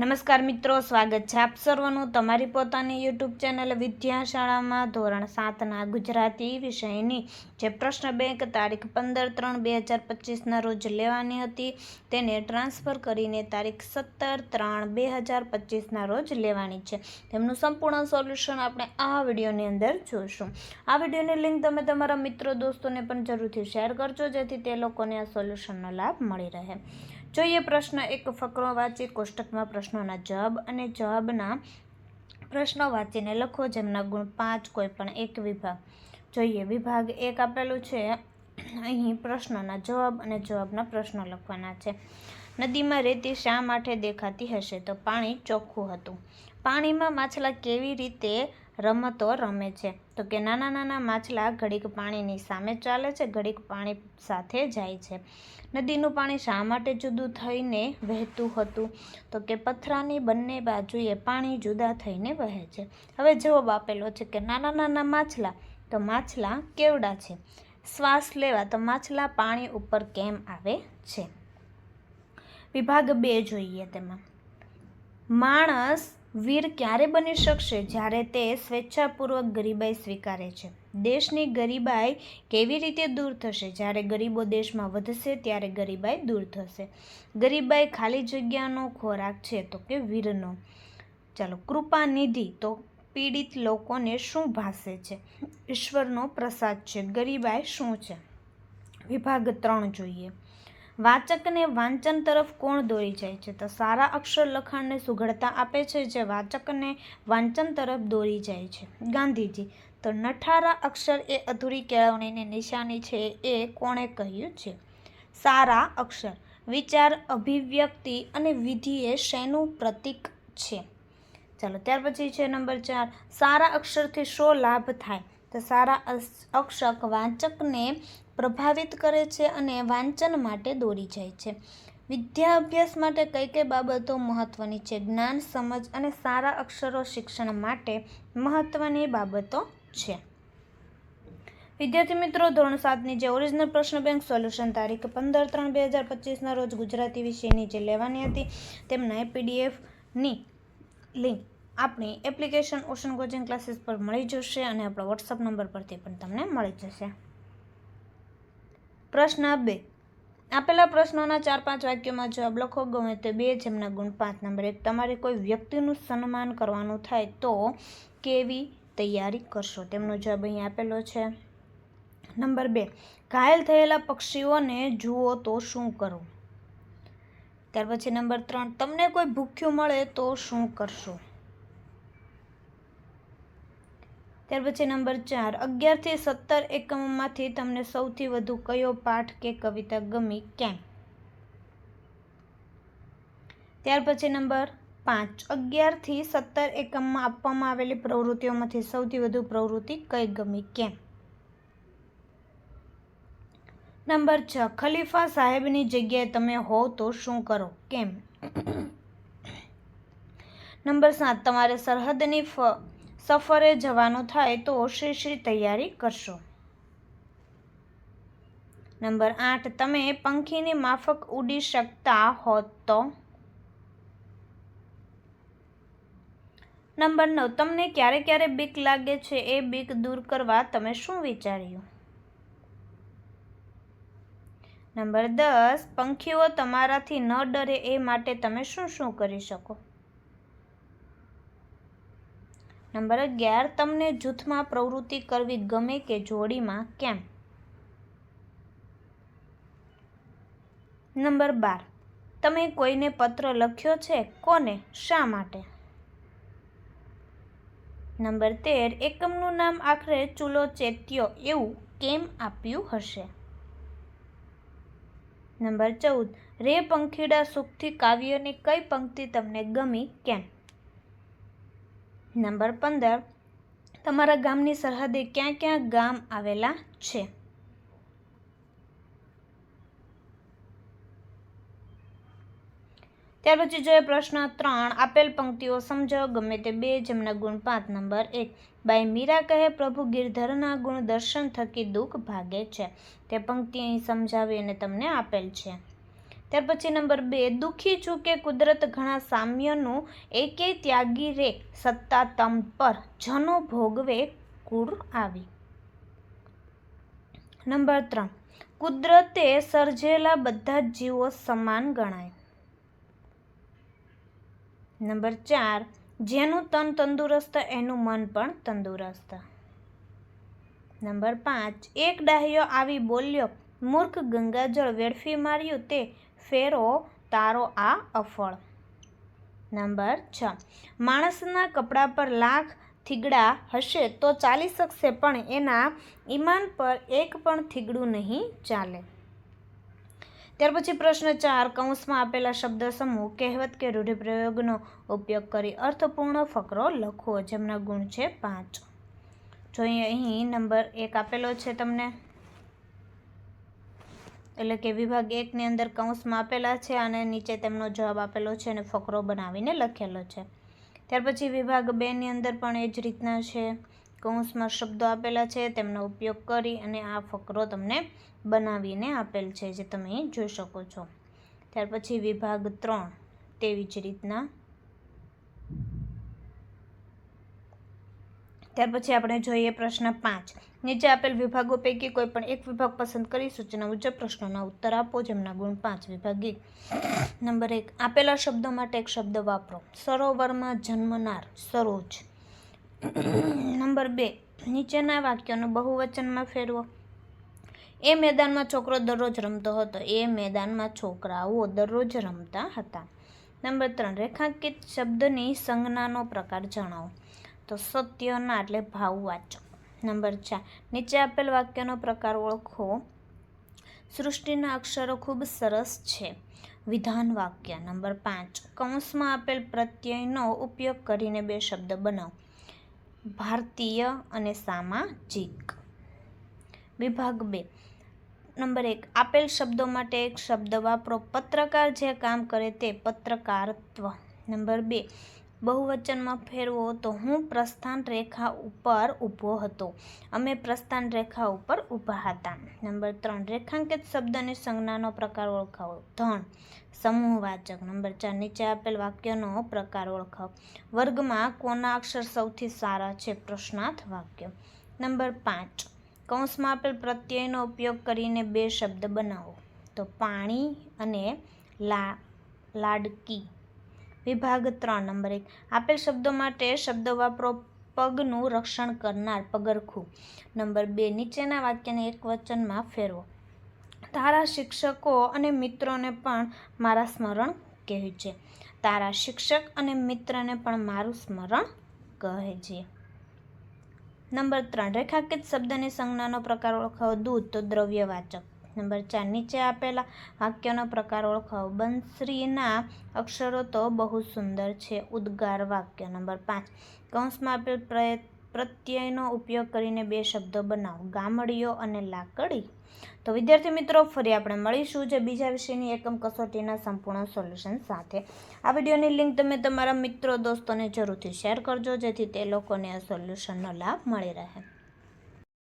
નમસ્કાર મિત્રો, સ્વાગત છે આપ સર્વનું તમારી પોતાની યુટ્યુબ ચેનલ વિદ્યાશાળામાં ધોરણ સાતના ગુજરાતી વિષયની. જે પ્રશ્ન બેંક તારીખ પંદર ત્રણ બે હજાર પચીસના રોજ લેવાની હતી, તેને ટ્રાન્સફર કરીને તારીખ સત્તર ત્રણ બે હજાર પચીસના રોજ લેવાની છે. તેમનું સંપૂર્ણ સોલ્યુશન આપણે આ વિડીયોની અંદર જોઈશું. આ વિડીયોની લિંક તમે તમારા મિત્રો, દોસ્તોને પણ જરૂરથી શેર કરજો, જેથી તે લોકોને આ સોલ્યુશનનો લાભ મળી રહે. જોઈએ પ્રશ્ન એક, ફકરો વાંચી કોષ્ટકમાં પ્રશ્નોના જવાબ અને જવાબના પ્રશ્નો વાંચીને લખો જેમના ગુણ પાંચ કોઈ પણ એક વિભાગ. જોઈએ વિભાગ એક આપેલું છે. અહીં પ્રશ્નોના જવાબ અને જવાબના પ્રશ્નો લખવાના છે. નદીમાં રેતી શા માટે દેખાતી હશે? તો પાણી ચોખ્ખું હતું. પાણીમાં માછલા કેવી રીતે રમતો રમે છે. તો કે નાના નાના માછલા ઘડીક પાણીની સામે ચાલે છે, ઘડીક પાણી સાથે જાય છે. નદીનું પાણી શા માટે જુદું થઈને વહેતું હતું? તો કે પથરાની બંને બાજુએ પાણી જુદા થઈને વહે છે. હવે જવાબ આપેલો છે કે નાના નાના માછલા, તો માછલા કેવડા છે? શ્વાસ લેવા તો માછલા પાણી ઉપર કેમ આવે છે? વિભાગ બે જોઈએ તેમાં. માણસ વીર ક્યારે બની શકશે જ્યારે તે સ્વેચ્છાપૂર્વક ગરીબાઈ સ્વીકારે છે? દેશની ગરીબાઈ કેવી રીતે દૂર થશે? જ્યારે ગરીબો દેશમાં વધશે ત્યારે ગરીબાઈ દૂર થશે. ગરીબાઈ ખાલી જગ્યાનો ખોરાક છે તો કે વીરનો? ચાલો કૃપા નિધિ તો પીડિત લોકોને શું ભાસે છે? ઈશ્વરનો પ્રસાદ છે. ગરીબાઈ શું છે? વિભાગ ત્રણ જોઈએ. વાચકને વાંચન તરફ કોણ દોરી જાય છે? તો સારા અક્ષર લખાણને સુઘડતા આપે છે જે વાચકને વાંચન તરફ દોરી જાય છે. ગાંધીજી, તો નઠારા અક્ષર એ અધૂરી કેળવણીની નિશાની છે એ કોણે કહ્યું છે? સારા અક્ષર, વિચાર, અભિવ્યક્તિ અને વિધિ એ શેનું પ્રતીક છે? ચાલો, ત્યાર પછી છે નંબર ચાર. સારા અક્ષરથી શો લાભ થાય? તો સારા અક્ષર વાંચકને પ્રભાવિત કરે છે અને વાંચન માટે દોરી જાય છે. વિદ્યા અભ્યાસ માટે કઈ કઈ બાબતો મહત્વની છે? જ્ઞાન, સમજ અને સારા અક્ષરો શિક્ષણ માટે મહત્વની બાબતો છે. વિદ્યાર્થી મિત્રો, ધોરણ સાતની જે ઓરિજિનલ પ્રશ્ન બેંક સોલ્યુશન તારીખ પંદર ત્રણ બે હજાર પચીસના રોજ ગુજરાતી વિષયની જે લેવાની હતી, તેમના પીડીએફની લિંક આપણી એપ્લિકેશન ઓશન કોચિંગ ક્લાસીસ પર મળી જશે અને આપણો વોટ્સઅપ નંબર પરથી પણ તમને મળી જશે. પ્રશ્ન બે. આપેલા પ્રશ્નોના ચાર પાંચ વાક્યોમાં જવાબ લખો. ગમે તે બે જેમના ગુણ પાંચ નંબર એક. તમારે કોઈ વ્યક્તિનું સન્માન કરવાનું થાય તો કેવી તૈયારી કરશો? તેમનો જવાબ અહીં આપેલો છે. નંબર બે. ઘાયલ થયેલા પક્ષીઓને જુઓ તો શું કરો? ત્યાર પછી નંબર ત્રણ. તમને કોઈ ભૂખ્યું મળે તો શું કરશો? ત્યાર પછી નંબર ચાર, અગિયારથી સત્તર એકમમાંથી તમને સૌથી વધુ કયો પાઠ કે કવિતા ગમી કેમ? ત્યાર પછી નંબર પાંચ, અગિયારથી સત્તર એકમમાં આપવામાં આવેલી પ્રવૃત્તિઓમાંથી સૌથી વધુ પ્રવૃત્તિ કઈ ગમી કેમ? નંબર છ, ખલીફા સાહેબની જગ્યાએ તમે હો તો શું કરો કેમ? નંબર સાત, તમારે સરહદની સફરે જવાનું થાય તો શ્રી શ્રી તૈયારી કરશો. નંબર આઠ, તમે પંખીની માફક ઉડી શકતા હોત તો? નંબર નવ, તમને ક્યારે ક્યારે બીક લાગે છે એ બીક દૂર કરવા તમે શું વિચાર્યું? નંબર દસ, પંખીઓ તમારાથી ન ડરે એ માટે તમે શું શું કરી શકો? નંબર અગિયાર તમને જૂથમાં પ્રવૃત્તિ કરવી ગમે કે જોડીમાં કેમ? નંબર બાર, તમે કોઈને પત્ર લખ્યો છે? કોને? શા માટે? નંબર તેર, એકમનું નામ આખરે ચૂલો ચેત્યો એવું કેમ આપ્યું હશે? નંબર ચૌદ, રે પંખીડા સુખથી કાવ્યની કઈ પંક્તિ તમને ગમી? કેમ? નંબર પંદર, તમારા ગામની સરહદે ક્યાં ક્યાં ગામ આવેલા છે? ત્યાર પછી જોઈએ પ્રશ્ન ત્રણ, આપેલ પંક્તિઓ સમજાવો, ગમે તે બે, જેમના ગુણ પાંચ, નંબર એક. બાઈ મીરા કહે, પ્રભુ ગિરધરના ગુણ દર્શન થકી દુઃખ ભાગે છે. તે પંક્તિ અહીં સમજાવી અને તમને આપેલ છે. ત્યાર પછી નંબર બે, દુઃખી છું કે કુદરત ઘણા સામ્યનું એકે ત્યાગી રે, સત્તા તમ પર જનો ભોગવે કુર આવી. નંબર ત્રણ, કુદરતે સર્જેલા બધા જ જીવો સમાન ગણાય. નંબર ચાર, જેનું તન તંદુરસ્ત, એનું મન પણ તંદુરસ્ત. નંબર પાંચ, એક ડાહ્યો આવી બોલ્યો, મૂર્ખ ગંગાજળ વેડફી માર્યું તે ફેરો, તારો આ અફળ. નંબર છ. માણસના કપડા પર લાખ થીગડા હશે તો ચાલી શકશે, પણ એના ઈમાન પર એક પણ થીગડું નહીં ચાલે. ત્યાર પછી પ્રશ્ન ચાર. કૌંસમાં આપેલા શબ્દ સમૂહ, કહેવત કે રૂઢિપ્રયોગનો ઉપયોગ કરી અર્થપૂર્ણ ફકરો લખવો, જેમના ગુણ છે પાંચ. જોઈએ અહીં નંબર એક આપેલો છે તમને. એટલે કે વિભાગ એકની અંદર કૌંસમાં આપેલા છે અને નીચે તેમનો જવાબ આપેલો છે અને ફકરો બનાવીને લખેલો છે. ત્યાર પછી વિભાગ બેની અંદર પણ એ જ રીતના છે. કૌંસમાં શબ્દો આપેલા છે, તેમનો ઉપયોગ કરી અને આ ફકરો તમને બનાવીને આપેલ છે, જે તમે જોઈ શકો છો. ત્યાર પછી વિભાગ ત્રણ, તેવી જ રીતના ત્યાર પછી આપણે જોઈએ પ્રશ્ન પાંચ. નીચે આપેલ વિભાગો પૈકી કોઈ પણ એક વિભાગ પસંદ કરી સૂચના મુજબ પ્રશ્નોના ઉત્તર આપો, જેમના ગુણ પાંચ વિભાગ. નંબર એક, આપેલા શબ્દો માટે એક શબ્દ વાપરો. સરોવરમાં જન્મનાર સરોજ. નંબર બે, નીચેના વાક્યોનો બહુવચનમાં ફેરવો. એ મેદાનમાં છોકરો દરરોજ રમતો હતો. એ મેદાનમાં છોકરાઓ દરરોજ રમતા હતા. નંબર ત્રણ, રેખાંકિત શબ્દની સંજ્ઞાનો પ્રકાર જણાવો. તો સત્યના એટલે ભાવવાચક. નંબર ચાર. નીચે આપેલ વાક્યનો પ્રકાર ઓળખો. સૃષ્ટિના અક્ષરો ખૂબ સરસ છે. વિધાન વાક્ય. નંબર પાંચ. કૌંસમાં આપેલ પ્રત્યયનો ઉપયોગ કરીને બે શબ્દ બનાવો. ભારતીય અને સામાજિક. વિભાગ બે. નંબર એક. આપેલ શબ્દો માટે એક શબ્દ વાપરો. પત્રકાર જે કામ કરે તે પત્રકારત્વ. નંબર બે. બહુવચનમાં ફેરવો તો હું પ્રસ્થાન રેખા ઉપર ઊભો હતો. અમે પ્રસ્થાન રેખા ઉપર ઊભા હતા. નંબર ત્રણ, રેખાંકિત શબ્દની સંજ્ઞાનો પ્રકાર ઓળખાવો. ધન સમૂહવાચક. નંબર ચાર, નીચે આપેલ વાક્યનો પ્રકાર ઓળખાવો. વર્ગમાં કોના અક્ષર સૌથી સારા છે? પ્રશ્નાર્થ વાક્ય. નંબર પાંચ, કૌંસમાં આપેલ પ્રત્યયનો ઉપયોગ કરીને બે શબ્દ બનાવો. તો પાણી અને લા, લાડકી. વિભાગ ત્રણ, નંબર એક. આપેલ શબ્દો માટે શબ્દ વાપરો, પગનું રક્ષણ કરનાર પગરખું. નંબર બે, નીચેના વાક્યને એક વચનમાં ફેરવો. તારા શિક્ષકો અને મિત્રોને પણ મારા સ્મરણ કહે છે. તારા શિક્ષક અને મિત્રને પણ મારું સ્મરણ કહે છે. નંબર ત્રણ, રેખાકિત શબ્દની સંજ્ઞાનો પ્રકાર ઓળખાવો. દૂધ તો દ્રવ્યવાચક. નંબર ચાર નીચે આપેલા વાક્યનો પ્રકાર ઓળખાવો. બંશ્રીના અક્ષરો તો બહુ સુંદર છે. ઉદ્ગાર વાક્ય નંબર પાંચ. કૌંસમાં આપેલ પ્રત્યયનો ઉપયોગ કરીને બે શબ્દો બનાવો. ગામડીઓ અને લાકડી. તો વિદ્યાર્થી મિત્રો, ફરી આપણે મળીશું જે બીજા વિષયની એકમ કસોટીના સંપૂર્ણ સોલ્યુશન સાથે. આ વિડીયોની લિંક તમે તમારા મિત્રો, દોસ્તોને જરૂરથી શેર કરજો, જેથી તે લોકોને આ સોલ્યુશનનો લાભ મળી રહે.